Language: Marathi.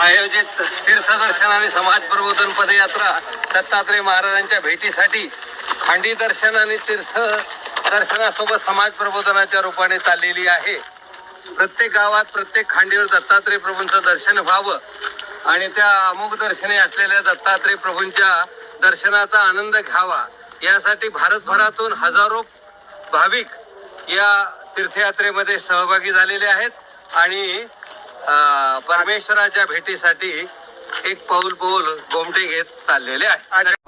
आयोजित तीर्थदर्शन आणि समाज प्रबोधन पदयात्रा दत्तात्रय महाराजांच्या भेटीसाठी खांडी दर्शन आणि तीर्थ दर्शनासोबत समाज प्रबोधनाच्या रूपाने चाललेली आहे. प्रत्येक गावात प्रत्येक खांडीवर दत्तात्रय प्रभूंचं दर्शन व्हावं आणि त्या अमुक दर्शनी असलेल्या दत्तात्रय प्रभूंच्या दर्शनाचा आनंद घ्यावा. यासाठी भारतभरातून हजारो भाविक या तीर्थयात्रेमध्ये सहभागी झालेले आहेत आणि परमेश्वराच्या भेटीसाठी एक पाऊल पाऊल गोमटे घेत चाललेले आहे.